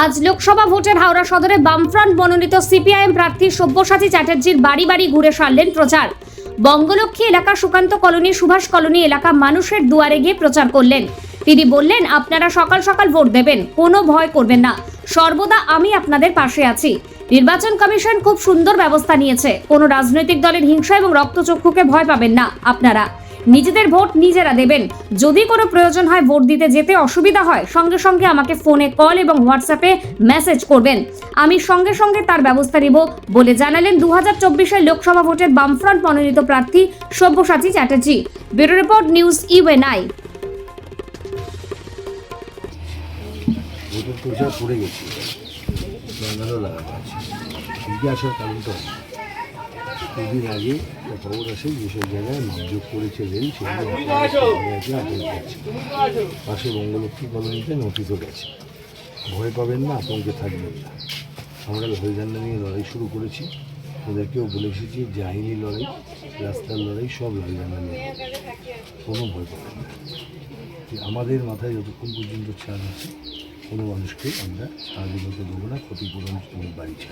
আজ লোকসভা ভোটের হাওড়া সদরে বামফ্রন্ট মনোনীত সিপিআইএম প্রার্থী সব্যসাচী চ্যাটার্জির বাড়ি বাড়ি ঘুরে সারলেন প্রচার। বঙ্গলক্ষ্মী এলাকা সুকান্ত কলোনি, সুভাষ কলোনি এলাকা মানুষের দুয়ারে গিয়ে প্রচার করলেন। তিনি বললেন, আপনারা সকাল সকাল ভোট দেবেন, কোনো ভয় করবেন না। সর্বদা আমি আপনাদের পাশে আছি। নির্বাচন কমিশন খুব সুন্দর ব্যবস্থা নিয়েছে। কোনো রাজনৈতিক দলের হিংসা এবং রক্তচক্ষুকে ভয় পাবেন না, আপনারা। নিজেদের ভোট নিজেরা দেবেন। যদি কোনো প্রয়োজন হয় ভোট দিতে যেতে অসুবিধা হয়, সঙ্গে সঙ্গে আমাকে ফোনে কল এবং হোয়াটসঅ্যাপে মেসেজ করবেন। আমি সঙ্গে সঙ্গে তার ব্যবস্থা নিব বলে জানালেন দু হাজার চব্বিশের লোকসভা ভোটের বামফ্রন্ট মনোনীত প্রার্থী Sabyasachi Chatterjee. Bureau report, news UNI করে গেছি। লাগানো আছে। কারণটা দুদিন আগে খবর আসে। যেসব জায়গায় মাপযোগ করেছে রেল সেগুলো পাশে বঙ্গলক্ষ্মী কলোনিতে নোটিশও গেছে। ভয় পাবেন না আতঙ্কে থাকবেন না। আমরা লড়াই ঝান্ডা নিয়ে লড়াই শুরু করেছি। ওদেরকেও বলে এসেছি যে আইনি লড়াই রাস্তার লড়াই সব লড়াই ঝান্ডা নিয়ে। কোনো ভয় পাবেন না। আমাদের মাথায় যতক্ষণ পর্যন্ত ছাড় আছে কোনো মানুষকে আমরা সাহায্য করতে দেবো না ক্ষতিপূরণ বাড়ি ছাড়া।